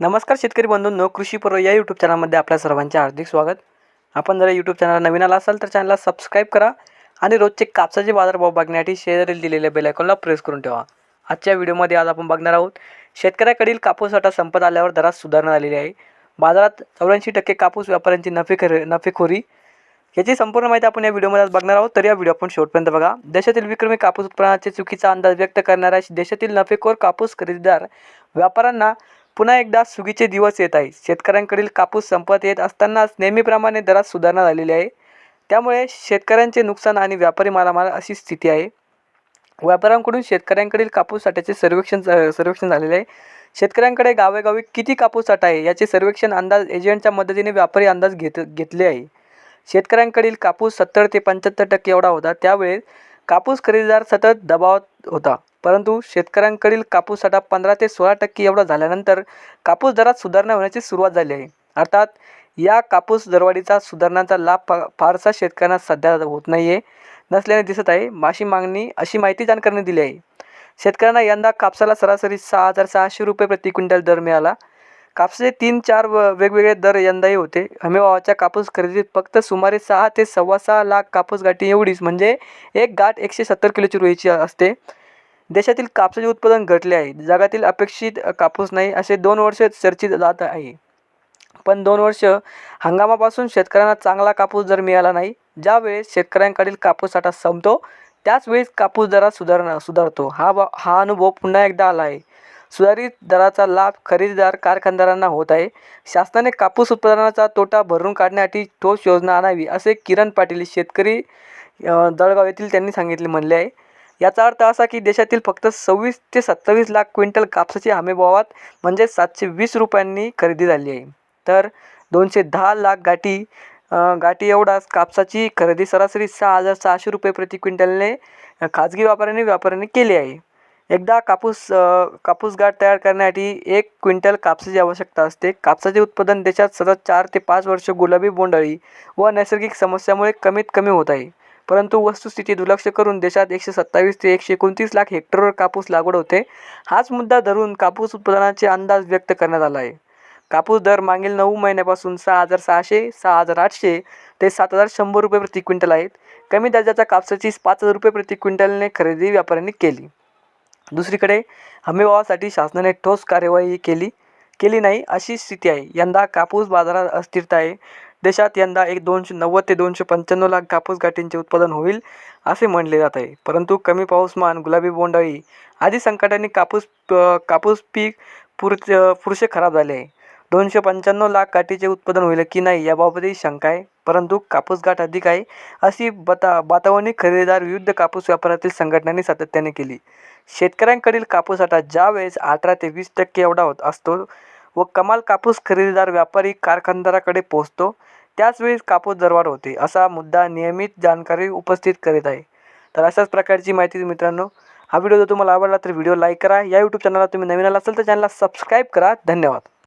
नमस्कार शेतकरी बंधूंनो कृषी पर्व या यूट्यूब चॅनलमध्ये आपल्या सर्वांचे हार्दिक स्वागत. आपण जर यूट्यूब चॅनलला नवीन आला असाल तर चॅनलला सबस्क्राईब करा आणि रोजचे कापसाचे बाजारभाव बघण्यासाठी शेजारील दिलेल्या बेलायकॉनला प्रेस करून ठेवा. आजच्या व्हिडिओमध्ये आज आपण बघणार आहोत शेतकऱ्याकडील कापूस साठा संपत आल्यावर दरात सुधारणा झालेली आहे. बाजारात चौऱ्याऐंशी टक्के कापूस व्यापाऱ्यांची नफेखोरी नफेखोरी याची संपूर्ण माहिती आपण या व्हिडिओमध्ये आज बघणार आहोत. तर या व्हिडिओ आपण शेवटपर्यंत बघा. देशातील विक्रमी कापूस उत्पादनाचे चुकीचा अंदाज व्यक्त करणाऱ्या देशातील नफेखोर कापूस खरेदीदार व्यापाऱ्यांना पुन्हा एकदा सुगीचे दिवस येत आहे शेतकऱ्यांकडील कापूस संपत येत असतानाच नेहमीप्रमाणे दरात सुधारणा झालेली आहे. त्यामुळे शेतकऱ्यांचे नुकसान आणि व्यापारी मालामाल अशी स्थिती आहे. व्यापाऱ्यांकडून शेतकऱ्यांकडील कापूस साठ्याचे सर्वेक्षण सर्वेक्षण झालेले आहे. शेतकऱ्यांकडे गावेगावी किती कापूस साठा आहे याचे सर्वेक्षण अंदाज एजंटच्या मदतीने व्यापारी अंदाज घेत घेतले आहे. शेतकऱ्यांकडील कापूस सत्तर ते पंच्याहत्तर टक्के एवढा होता. त्यावेळेस कापूस खरेदीदार सतत दबावात होता. परंतु शेतकऱ्यांकडील कापूस साठा पंधरा ते सोळा टक्के एवढा झाल्यानंतर कापूस दरात सुधारणा होण्याची सुरुवात झाली आहे. अर्थात या कापूस दरवाढीचा सुधारणांचा लाभ फारसा शेतकऱ्यांना सध्या होत नाही आहे नसल्याने दिसत आहे. माशी मागणी अशी माहिती जानकरांनी दिली आहे. शेतकऱ्यांना यंदा कापसाला सरासरी सहा हजार सहाशे रुपये प्रति क्विंटल दर मिळाला. कापसाचे तीन चार व वेगवेगळे दर यंदाही होते. हमीभावाच्या कापूस खरेदीत फक्त सुमारे सहा ते सव्वा सहा लाख कापूस गाठी एवढीच म्हणजे एक गाठ एकशे सत्तर किलोची रुईची असते. देशातील कापसाचे उत्पादन घटले आहे. जगातील अपेक्षित कापूस नाही असे दोन वर्ष चर्चित जात आहे. पण दोन वर्ष हंगामापासून शेतकऱ्यांना चांगला कापूस दर मिळाला नाही ज्यावेळेस शेतकऱ्यांकडील कापूस साठा संपतो त्याच वेळेस कापूस दरात सुधारणा सुधारतो. हा हा अनुभव पुन्हा एकदा आला आहे. सुधारित दराचा लाभ खरेदीदार कारखानदारांना होत आहे. शासनाने कापूस उत्पादनाचा तोटा भरून काढण्यासाठी ठोस योजना आणावी असे किरण पाटील शेतकरी जळगाव येथील त्यांनी सांगितले म्हणले आहे. याचा अर्थ असा की देशातील फक्त सव्वीस ते सत्तावीस लाख क्विंटल कापसाची हमीभावात म्हणजे सातशे वीस रुपयांनी खरेदी झाली आहे. तर दोनशे दहा लाख गाठी गाठी एवढाच कापसाची खरेदी सरासरी सहा हजार सहाशे रुपये प्रति क्विंटलने खाजगी व्यापाऱ्याने व्यापाऱ्याने केली आहे. एकदा कापूस कापूस गाठ तयार करण्यासाठी एक क्विंटल कापसाची आवश्यकता असते. कापसाचे उत्पादन देशात सतत चार ते पाच वर्ष गुलाबी बोंडअळी व नैसर्गिक समस्यामुळे कमीत कमी होत आहे. परंतु वस्तुस्थिती दुर्लक्ष करून देशात एकशे सत्तावीस ते एकशे एकोणतीस लाख हेक्टरवर कापूस लागवड होते. हाच मुद्दा धरून कापूस उत्पादनाचे अंदाज व्यक्त करण्यात आला आहे. कापूस दर मागील नऊ महिन्यापासून सहा हजार सहाशे सहा हजार आठशे ते सात हजार शंभर रुपये प्रति क्विंटल आहेत. कमी दर्जाच्या कापसाची पाच हजार रुपये प्रति क्विंटलने खरेदी व्यापाऱ्यांनी केली. दुसरीकडे हमीभावासाठी शासनाने ठोस कार्यवाही केली केली नाही अशी स्थिती आहे. यंदा कापूस बाजारात अस्थिरता आहे. देशात यंदा एक दोनशे नव्वद ते दोनशे पंच्याण्णव लाख कापूस गाठींचे उत्पादन होईल असे म्हणले जात आहे. परंतु कमी पाऊसमान गुलाबी बोंडअळी आदी संकटांनी कापूस कापूस पीक पुर पुरुषे खराब झाले आहे. दोनशे पंच्याण्णव लाख गाठीचे उत्पादन होईल की नाही याबाबतही शंका आहे. परंतु कापूस गाठ अधिक आहे अशी बता वातावरणी खरेदीदार विविध कापूस व्यापारातील संघटनांनी सातत्याने केली. शेतकऱ्यांकडील कापूस साठा ज्या वेळेस अठरा ते वीस टक्के एवढा होत असतो व कमाल कापूस खरेदीदार व्यापारी कारखानदाराकडे पोहोचतो. त्याचवेळी कापूस दरवाढ होते असा मुद्दा नियमित जानकारी उपस्थित करीत आहे. तर अशाच प्रकारची माहिती मित्रांनो हा व्हिडिओ जर तुम्हाला आवडला तर व्हिडिओ लाईक करा. या यूट्यूब चॅनलला तुम्ही नवीन आला असेल तर चॅनलला सबस्क्राईब करा. धन्यवाद.